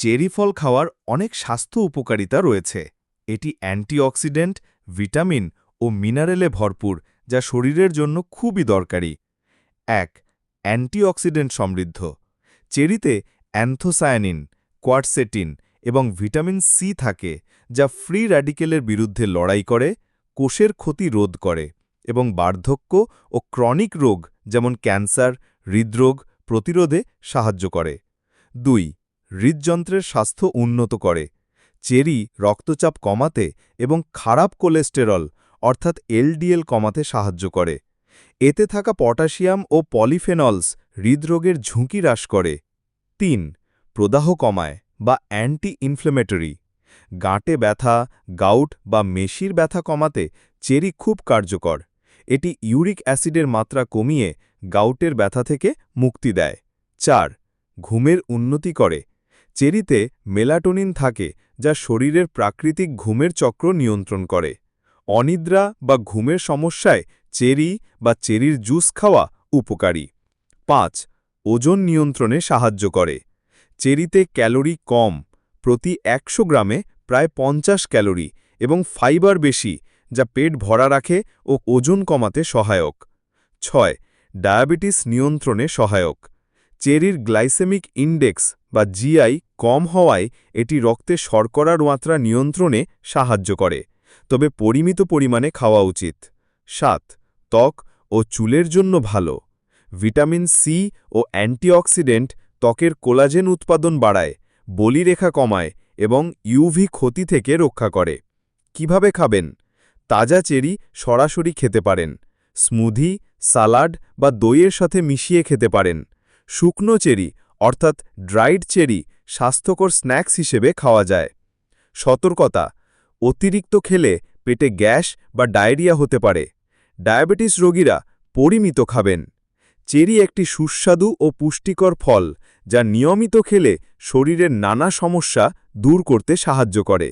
Cherry ফল খাওয়ার অনেক স্বাস্থ্য উপকারিতা রয়েছে। এটি অ্যান্টিঅক্সিডেন্ট, ভিটামিন ও মিনারেলে ভরপুর, যা শরীরের জন্য খুবই দরকারি। এক, অ্যান্টিঅক্সিডেন্ট সমৃদ্ধ। চেরিতে অ্যান্থোসায়ানিন কোয়ারসেটিন এবং ভিটামিন সি থাকে, যা ফ্রি র্যাডিকেলের বিরুদ্ধে লড়াই করে, কোষের ক্ষতি রোধ করে এবং বার্ধক্য ও ক্রনিক রোগ, যেমন ক্যান্সার, হৃদরোগ প্রতিরোধে সাহায্য করে। দুই হৃদযন্ত্রের স্বাস্থ্য উন্নত করে। চেরি রক্তচাপ কমাতে এবং খারাপ কোলেস্টেরল, অর্থাৎ এলডিএল কমাতে সাহায্য করে। এতে থাকা পটাশিয়াম ও পলিফেনলস হৃদরোগের ঝুঁকি হ্রাস করে। তিন, প্রদাহ কমায় বা অ্যান্টি ইনফ্লেমেটরি গাঁটে ব্যথা, গাউট বা মেশির ব্যথা কমাতে চেরি খুব কার্যকর। এটি ইউরিক অ্যাসিডের মাত্রা কমিয়ে গাউটের ব্যথা থেকে মুক্তি দেয়। চার, ঘুমের উন্নতি করে চেরিতে মেলাটোনিন থাকে, যা শরীরের প্রাকৃতিক ঘুমের চক্র নিয়ন্ত্রণ করে। অনিদ্রা বা ঘুমের সমস্যায় চেরি বা চেরির জুস খাওয়া উপকারী। পাঁচ, ওজন নিয়ন্ত্রণে সাহায্য করে। চেরিতে ক্যালোরি কম, প্রতি একশো গ্রামে প্রায় পঞ্চাশ ক্যালোরি এবং ফাইবার বেশি, যা পেট ভরা রাখে ও ওজন কমাতে সহায়ক। ছয়, ডায়াবেটিস নিয়ন্ত্রণে সহায়ক। চেরির গ্লাইসেমিক ইন্ডেক্স বা জিআই কম হওয়ায় এটি রক্তে শর্করার মাত্রা নিয়ন্ত্রণে সাহায্য করে, তবে পরিমিত পরিমাণে খাওয়া উচিত। সাত, ত্বক ও চুলের জন্য ভালো। ভিটামিন সি ও অ্যান্টিঅক্সিডেন্ট ত্বকের কোলাজেন উৎপাদন বাড়ায়, বলিরেখা কমায় এবং ইউভি ক্ষতি থেকে রক্ষা করে। কীভাবে খাবেন? তাজা চেরি সরাসরি খেতে পারেন, স্মুদি, সালাড বা দইয়ের সাথে মিশিয়ে খেতে পারেন। শুকনো চেরি, অর্থাৎ ড্রাইড চেরি, স্বাস্থ্যকর স্ন্যাক্স হিসেবে খাওয়া যায়। সতর্কতা, অতিরিক্ত খেলে পেটে গ্যাস বা ডায়রিয়া হতে পারে। ডায়াবেটিস রোগীরা পরিমিত খাবেন। চেরি একটি সুস্বাদু ও পুষ্টিকর ফল, যা নিয়মিত খেলে শরীরের নানা সমস্যা দূর করতে সাহায্য করে।